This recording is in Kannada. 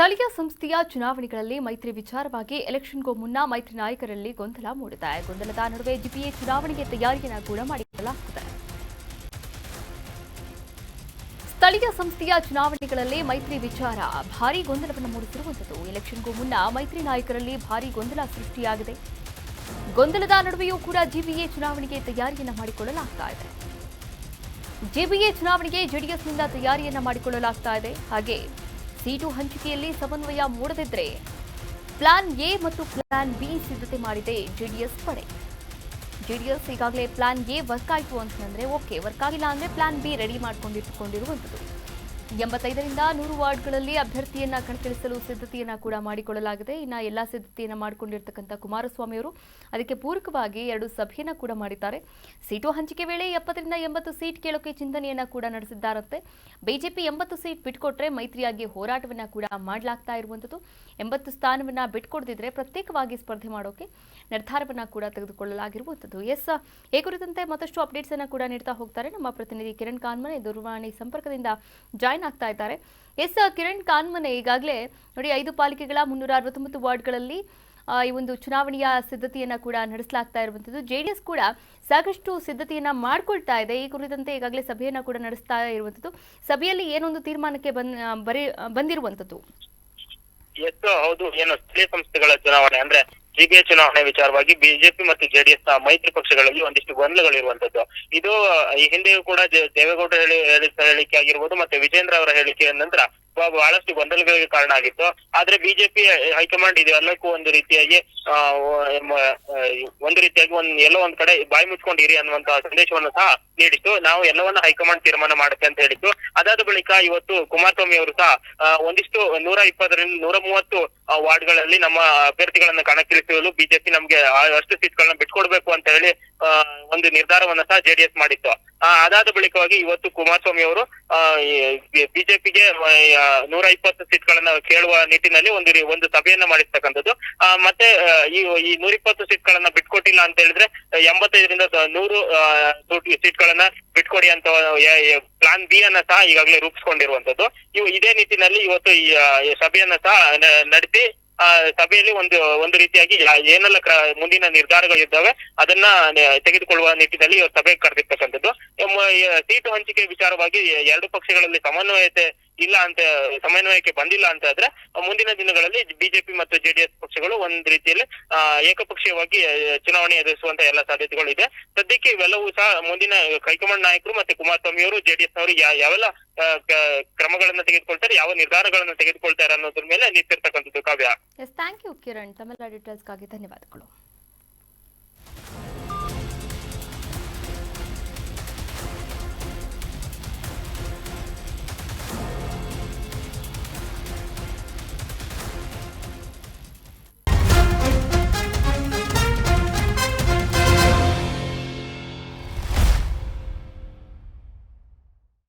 ಸ್ಥಳೀಯ ಸಂಸ್ಥೆಯ ಚುನಾವಣೆಗಳಲ್ಲಿ ಮೈತ್ರಿ ವಿಚಾರವಾಗಿ ಎಲೆಕ್ಷನ್ಗೂ ಮುನ್ನ ಮೈತ್ರಿ ನಾಯಕರಲ್ಲಿ ಗೊಂದಲ ಮೂಡಿದೆ. ಗೊಂದಲದ ನಡುವೆ ಜಿಪಿಎ ಚುನಾವಣೆಗೆ ತಯಾರಿಯನ್ನು ಕೂಡ ಮಾಡಿಕೊಳ್ಳಲಾಗುತ್ತದೆ. ಸ್ಥಳೀಯ ಸಂಸ್ಥೆಯ ಚುನಾವಣೆಗಳಲ್ಲಿ ಮೈತ್ರಿ ವಿಚಾರ, ಭಾರೀ ಗೊಂದಲವನ್ನು ಮೂಡಿಸಿರುವಂಥದ್ದು. ಎಲೆಕ್ಷನ್ಗೂ ಮುನ್ನ ಮೈತ್ರಿ ನಾಯಕರಲ್ಲಿ ಭಾರೀ ಗೊಂದಲ ಸೃಷ್ಟಿಯಾಗಿದೆ. ಗೊಂದಲದ ನಡುವೆಯೂ ಕೂಡ ಜಿಬಿಎ ಚುನಾವಣೆಗೆ ತಯಾರಿಯನ್ನು ಮಾಡಿಕೊಳ್ಳಲಾಗ್ತಾ ಇದೆ. ಜೆಬಿಎ ಚುನಾವಣೆಗೆ ಜೆಡಿಎಸ್ನಿಂದ ತಯಾರಿಯನ್ನು ಮಾಡಿಕೊಳ್ಳಲಾಗ್ತಾ ಇದೆ. ಹಾಗೆ ಸೀಟು ಹಂಚಿಕೆಯಲ್ಲಿ ಸಮನ್ವಯ ಮೂಡದಿದ್ರೆ ಪ್ಲಾನ್ ಎ ಮತ್ತು ಪ್ಲಾನ್ ಬಿ ಸಿದ್ಧತೆ ಮಾಡಿದೆ ಜೆಡಿಎಸ್ ಪಡೆ. ಜೆಡಿಎಸ್ ಈಗಾಗಲೇ ಪ್ಲಾನ್ ಎ ವರ್ಕ್ ಆಯಿತು ಅಂತಂದ್ರೆ ಓಕೆ, ವರ್ಕ್ ಆಗಿಲ್ಲ ಅಂದ್ರೆ ಪ್ಲಾನ್ ಬಿ ರೆಡಿ ಮಾಡ್ಕೊಂಡಿಟ್ಟುಕೊಂಡಿರುವಂಥದ್ದು ಎಂಬತ್ತೈದರಿಂದ ನೂರು ವಾರ್ಡ್ಗಳಲ್ಲಿ ಅಭ್ಯರ್ಥಿಯನ್ನ ಕಣಕ್ಕಿಳಿಸಲು ಸಿದ್ಧತೆಯನ್ನ ಕೂಡ ಮಾಡಿಕೊಳ್ಳಲಾಗಿದೆ. ಇನ್ನು ಎಲ್ಲಾ ಸಿದ್ಧತೆಯನ್ನ ಮಾಡಿಕೊಂಡಿರ್ತಕ್ಕಂಥ ಕುಮಾರಸ್ವಾಮಿ ಅವರು ಅದಕ್ಕೆ ಪೂರಕವಾಗಿ ಎರಡು ಸಭೆಯನ್ನ ಕೂಡ ಮಾಡಿದ್ದಾರೆ. ಸೀಟು ಹಂಚಿಕೆ ವೇಳೆ ಎಪ್ಪತ್ತರಿಂದ ಎಂಬತ್ತು ಸೀಟ್ ಕೇಳೋಕೆ ಚಿಂತನೆಯನ್ನ ಕೂಡ ನಡೆಸಿದ್ದಾರಂತೆ. ಬಿಜೆಪಿ ಎಂಬತ್ತು ಸೀಟ್ ಬಿಟ್ಕೊಟ್ರೆ ಮೈತ್ರಿಯಾಗಿ ಹೋರಾಟವನ್ನ ಕೂಡ ಮಾಡಲಾಗ್ತಾ ಇರುವಂಥದ್ದು. ಎಂಬತ್ತು ಸ್ಥಾನವನ್ನ ಬಿಟ್ಕೊಡ್ದಿದ್ರೆ ಪ್ರತ್ಯೇಕವಾಗಿ ಸ್ಪರ್ಧೆ ಮಾಡೋಕೆ ನಿರ್ಧಾರವನ್ನ ಕೂಡ ತೆಗೆದುಕೊಳ್ಳಲಾಗಿರುವಂಥದ್ದು. ಎಸ್, ಈ ಕುರಿತಂತೆ ಮತ್ತಷ್ಟು ಅಪ್ಡೇಟ್ಸ್ ಅನ್ನ ಕೂಡ ನೀಡ್ತಾ ಹೋಗ್ತಾರೆ ನಮ್ಮ ಪ್ರತಿನಿಧಿ ಕಿರಣ್ ಕಾನ್ಮನೆ. ದೂರವಾಣಿ ಸಂಪರ್ಕದಿಂದ ಜಾಯ್ನ್ ಆಗ್ತಾ ಇದ್ದಾರೆ. ಎಸ್, ಕಿರಣ್ ಕಾನ್ಮನೆ ಈಗಾಗಲೇ ನೋಡಿ, ಐದು ಪಾಲಿಕೆಗಳ ಮುನ್ನೂರ ಅರವತ್ತೊಂಬತ್ತು ವಾರ್ಡ್ಗಳಲ್ಲಿ ಈ ಒಂದು ಚುನಾವಣೆಯ ಸಿದ್ಧತೆಯನ್ನು ಕೂಡ ನಡೆಸಲಾಗ್ತಾ ಇರುವಂಥದ್ದು ಜೆಡಿಎಸ್ ಕೂಡ ಸಾಕಷ್ಟು ಸಿದ್ಧತೆಯನ್ನು ಮಾಡ್ಕೊಳ್ತಾ ಇದೆ. ಈ ಕುರಿತಂತೆ ಈಗಾಗಲೇ ಸಭೆಯನ್ನ ಕೂಡ ನಡೆಸ್ತಾ ಇರುವಂಥದ್ದು ಸಭೆಯಲ್ಲಿ ಏನೊಂದು ತೀರ್ಮಾನಕ್ಕೆ ಬಂದಿರುವಂಥದ್ದು ಎಸ್, ಹೌದು. ಏನು ಸ್ಥಳೀಯ ಸಂಸ್ಥೆಗಳ ಚುನಾವಣೆ ಅಂದ್ರೆ ಜಿಬಿಎ ಚುನಾವಣೆ ವಿಚಾರವಾಗಿ ಬಿಜೆಪಿ ಮತ್ತು ಜೆಡಿಎಸ್ ಮೈತ್ರಿ ಪಕ್ಷಗಳಲ್ಲಿ ಒಂದಿಷ್ಟು ಗೊಂದಲಗಳು ಇರುವಂತದ್ದು. ಇದು ಈ ಹಿಂದೆಯೂ ಕೂಡ ದೇವೇಗೌಡ ಹೇಳಿ ಹೇಳಿಕೆ ಆಗಿರ್ಬೋದು ಮತ್ತೆ ವಿಜೇಂದ್ರ ಅವರ ಹೇಳಿಕೆಯ ನಂತರ ಬಹಳಷ್ಟು ಗೊಂದಲಗಳಿಗೆ ಕಾರಣ ಆಗಿತ್ತು. ಆದ್ರೆ ಬಿಜೆಪಿ ಹೈಕಮಾಂಡ್ ಇದೆಲ್ಲಕ್ಕೂ ಒಂದು ರೀತಿಯಾಗಿ ಒಂದು ರೀತಿಯಾಗಿ ಒಂದ್, ಎಲ್ಲೋ ಒಂದ್ ಕಡೆ ಬಾಯಿ ಮುಚ್ಕೊಂಡಿರಿ ಅನ್ನುವಂತಹ ಸಂದೇಶವನ್ನು ಸಹ ನೀಡಿತ್ತು. ನಾವು ಎಲ್ಲವನ್ನ ಹೈಕಮಾಂಡ್ ತೀರ್ಮಾನ ಮಾಡುತ್ತೆ ಅಂತ ಹೇಳಿತ್ತು. ಅದಾದ ಬಳಿಕ ಇವತ್ತು ಕುಮಾರಸ್ವಾಮಿ ಅವರು ಸಹ ಒಂದಿಷ್ಟು ನೂರ ಇಪ್ಪತ್ತರಿಂದ ನೂರ ಮೂವತ್ತು ವಾರ್ಡ್ಗಳಲ್ಲಿ ನಮ್ಮ ಅಭ್ಯರ್ಥಿಗಳನ್ನ ಕಣಕ್ಕಿಳಿಸಲು ಬಿಜೆಪಿ ನಮ್ಗೆ ಅಷ್ಟು ಸೀಟ್ಗಳನ್ನ ಬಿಟ್ಕೊಡ್ಬೇಕು ಅಂತ ಹೇಳಿ ಒಂದು ನಿರ್ಧಾರವನ್ನ ಸಹ ಜೆಡಿಎಸ್ ಮಾಡಿತ್ತು. ಅದಾದ ಬಳಿಕವಾಗಿ ಇವತ್ತು ಕುಮಾರಸ್ವಾಮಿ ಅವರು ಬಿಜೆಪಿಗೆ ನೂರ ಇಪ್ಪತ್ತು ಸೀಟ್ಗಳನ್ನ ಕೇಳುವ ನಿಟ್ಟಿನಲ್ಲಿ ಒಂದು ಒಂದು ಸಭೆಯನ್ನ ಮಾಡಿರ್ತಕ್ಕಂಥದ್ದು. ಮತ್ತೆ ಈ ನೂರ ಇಪ್ಪತ್ತು ಸೀಟ್ಗಳನ್ನ ಬಿಟ್ಕೊಟ್ಟಿಲ್ಲ ಅಂತ ಹೇಳಿದ್ರೆ ಎಂಬತ್ತೈದರಿಂದ ನೂರು ಆ, ಸೀಟ್ಗಳನ್ನ ಬಿಟ್ಕೊಡಿ ಅಂತ ಪ್ಲಾನ್ ಬಿ ಅನ್ನ ಸಹ ಈಗಾಗಲೇ ರೂಪಿಸಿಕೊಂಡಿರುವಂತದ್ದು. ಇವು ಇದೇ ನಿಟ್ಟಿನಲ್ಲಿ ಇವತ್ತು ಈ ಸಭೆಯನ್ನ ಸಹ ನಡೆಸಿ, ಆ, ಸಭೆಯಲ್ಲಿ ಒಂದು ಒಂದು ರೀತಿಯಾಗಿ ಏನೆಲ್ಲ ಮುಂದಿನ ನಿರ್ಧಾರಗಳು ಇದ್ದಾವೆ ಅದನ್ನ ತೆಗೆದುಕೊಳ್ಳುವ ನಿಟ್ಟಿನಲ್ಲಿ ಇವತ್ತು ಸಭೆ ಕರೆದಿರ್ತಕ್ಕಂಥದ್ದು. ಸೀಟು ಹಂಚಿಕೆ ವಿಚಾರವಾಗಿ ಎರಡು ಪಕ್ಷಗಳಲ್ಲಿ ಸಮನ್ವಯತೆ ಇಲ್ಲ ಅಂತ, ಸಮನ್ವಯಕ್ಕೆ ಬಂದಿಲ್ಲ ಅಂತ ಆದ್ರೆ, ಮುಂದಿನ ದಿನಗಳಲ್ಲಿ ಬಿಜೆಪಿ ಮತ್ತು ಜೆಡಿಎಸ್ ಪಕ್ಷಗಳು ಒಂದ್ ರೀತಿಯಲ್ಲಿ ಏಕಪಕ್ಷೀಯವಾಗಿ ಚುನಾವಣೆ ಎದುರಿಸುವಂತ ಎಲ್ಲ ಸಾಧ್ಯತೆಗಳು ಇದೆ. ಸದ್ಯಕ್ಕೆ ಇವೆಲ್ಲವೂ ಸಹ ಮುಂದಿನ ಕೈಕಮಾಂಡ್ ನಾಯಕರು ಮತ್ತೆ ಕುಮಾರಸ್ವಾಮಿ ಅವರು ಜೆಡಿಎಸ್ ಅವರು ಯಾವೆಲ್ಲ ಕ್ರಮಗಳನ್ನ ತೆಗೆದುಕೊಳ್ತಾರೆ, ಯಾವ ನಿರ್ಧಾರಗಳನ್ನ ತೆಗೆದುಕೊಳ್ತಾರೆ ಅನ್ನೋದ್ರ ಮೇಲೆ ನಿಂತಿರ್ತಕ್ಕಂಥದ್ದು Kavya. Yes thank you Kiran ತಮ್ಮೆಲ್ಲ ಡೀಟೇಲ್ಸ್ಗಾಗಿ ಧನ್ಯವಾದಗಳು.